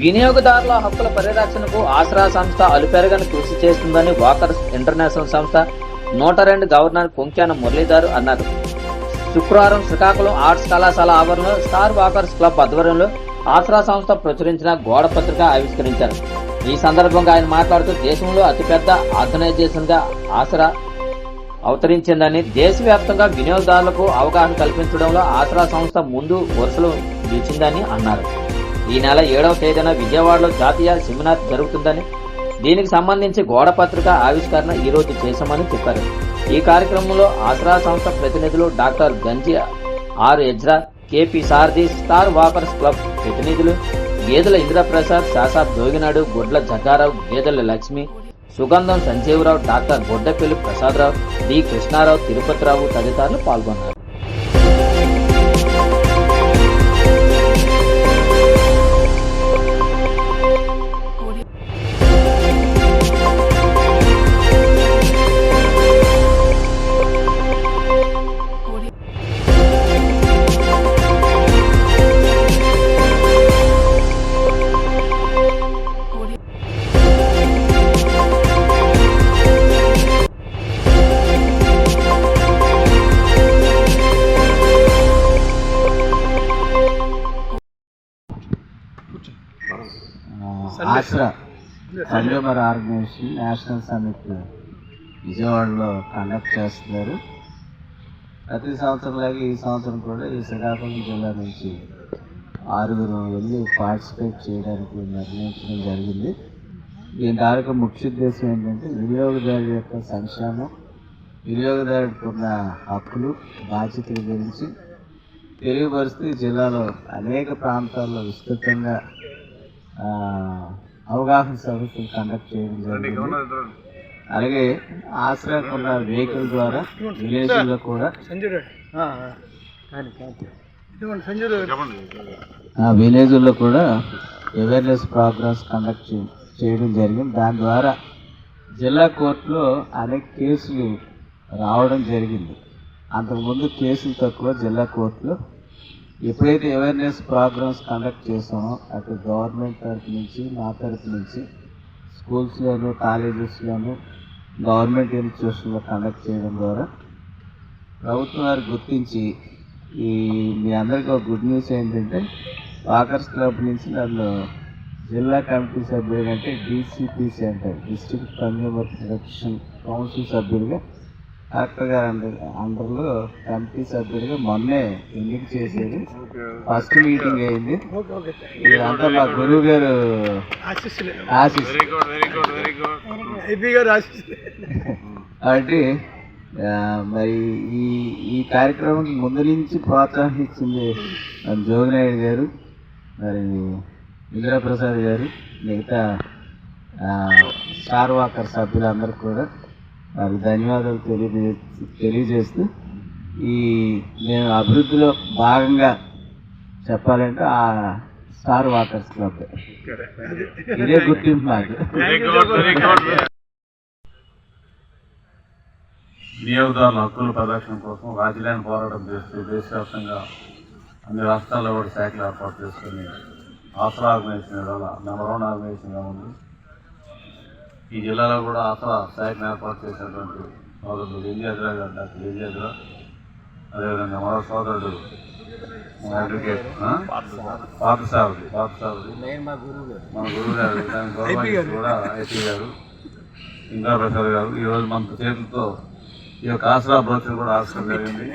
వినియోగదారుల హక్కుల పరిరక్షణకు ఆసరా సంస్థ అలుపెరగని కృషి చేస్తుందని వాకర్స్ ఇంటర్నేషనల్ సంస్థ నూట రెండు గవర్నర్ పొంక్యాన మురళీధర్ అన్నారు. శుక్రవారం శ్రీకాకుళం ఆర్ట్స్ కళాశాల ఆవరణలో స్టార్ వాకర్స్ క్లబ్ ఆధ్వర్యంలో ఆసరా సంస్థ ప్రచురించిన గోడ పత్రిక ఆవిష్కరించారు. ఈ సందర్భంగా ఆయన మాట్లాడుతూ దేశంలో అతిపెద్ద ఆర్గనైజేషన్గా ఆసరా అవతరించిందని దేశవ్యాప్తంగా వినియోగదారులకు అవగాహన కల్పించడంలో ఆసరా సంస్థ ముందు వరుసలో నిలిచిందని అన్నారు. ఈ నెల ఏడవ తేదీన విజయవాడలో జాతీయ సెమినార్ జరుగుతుందని దీనికి సంబంధించి గోడ పత్రిక ఆవిష్కరణ ఈ రోజు చేశామని చెప్పారు. ఈ కార్యక్రమంలో ఆసరా సంస్థ ప్రతినిధులు doctor Ganji R Ezra KP Sarathi star walkers club ప్రతినిధులు గేదెల ఇంద్రప్రసాద్ శాసాబ్ జోగినాడు గుడ్ల జగ్గారావు గేదెల లక్ష్మి సుగంధం సంజీవరావు డాక్టర్ గొడ్డపల్లి ప్రసాదరావు డి కృష్ణారావు తిరుపతిరావు తదితరులు పాల్గొన్నారు. Asra consumer organisation national summit విజయవాడలో కండక్ట్ చేస్తున్నారు. ప్రతి సంవత్సరంలాగే ఈ సంవత్సరం కూడా ఈ శ్రీకాకుళం జిల్లా నుంచి ఆరుగురు వెళ్ళి పార్టిసిపేట్ చేయడానికి నిర్ణయించడం జరిగింది. దీని దానికి ముఖ్య ఉద్దేశం ఏంటంటే వినియోగదారు యొక్క సంక్షేమం వినియోగదారుడికి ఉన్న హక్కులు బాధ్యతల గురించి. తెలియపరుస్తూ జిల్లాలో అనేక ప్రాంతాల్లో విస్తృతంగా అవగాహన సదస్సులు కండక్ట్ చేయడం జరిగింది. అలాగే ఆశ్రయం ఉన్న వెహికల్ ద్వారా విలేజ్లో కూడా ఆ విలేజ్లో కూడా అవేర్నెస్ ప్రోగ్రామ్స్ కండక్ట్ చేయడం జరిగింది. దాని ద్వారా జిల్లా కోర్టులో అనేక కేసులు రావడం జరిగింది. అంతకుముందు కేసులు తక్కువ జిల్లా కోర్టులో ఎప్పుడైతే అవేర్నెస్ ప్రోగ్రామ్స్ కండక్ట్ చేసామో అటు గవర్నమెంట్ తరఫు నుంచి నా తరఫు నుంచి స్కూల్స్లోను కాలేజెస్లోను గవర్నమెంట్ ఇన్స్టిట్యూషన్లో కండక్ట్ చేయడం ద్వారా ప్రభుత్వం వారు గుర్తించి ఈ మీ అందరికీ ఒక గుడ్ న్యూస్ ఏంటంటే వాకర్స్ క్లబ్ నుంచి నన్ను జిల్లా కమిటీ సభ్యుడు అంటే డీసీపీసీ అంటారు. డిస్ట్రిక్ట్ కన్జ్యూమర్ ప్రొటెక్షన్ కౌన్సిల్ సభ్యుడిగా కలెక్టర్ గారు అండర్ అండర్లో కమిటీ సభ్యుడిగా మొన్నే ఎన్నిక చేసేది. ఫస్ట్ మీటింగ్ అయింది. ఇదంతా మా గురువు గారు ఆశీస్ కాబట్టి మరి ఈ ఈ కార్యక్రమం ముందు నుంచి ప్రోత్సాహం ఇచ్చింది జోగినాయుడు గారు మరి ఇంద్రప్రసాద్ గారు మిగతా స్టార్ వాకర్ సభ్యులందరూ కూడా. వారికి ధన్యవాదాలు తెలియజే తెలియజేస్తూ ఈ నేను అభివృద్ధిలో భాగంగా చెప్పాలంటే ఆ స్టార్ వాకర్స్ క్లబ్. ఇదే గుర్తింపు నాకు. వినియోగదారుల హక్కుల పరిరక్షణ కోసం రాజధాని పోరాటం చేస్తూ దేశవ్యాప్తంగా అన్ని రాష్ట్రాల్లో కూడా శాఖలు ఏర్పాటు చేసుకుని ఆసరా ఆర్గనైజేషన్ ఇవాళ నెంబర్ వన్ ఆర్గనైజేషన్గా ఉంది. ఈ జిల్లాలో కూడా ఆసరా శాఖను ఏర్పాటు చేసినటువంటి సోదరుడు విజయాద్ర గారు డాక్టర్ విజయాద్ర అదేవిధంగా మరో సోదరుడు అడ్వకేట్? పార్థసారథి పార్థసారథి మన గురువు గారు. కూడా ఐపీ గారు. ఇంద్రా ప్రసాద్ గారు ఈరోజు మన చేతులతో ఈ యొక్క ఆసరా బ్రోచర్ కూడా ఆవిష్కరణ జరిగింది.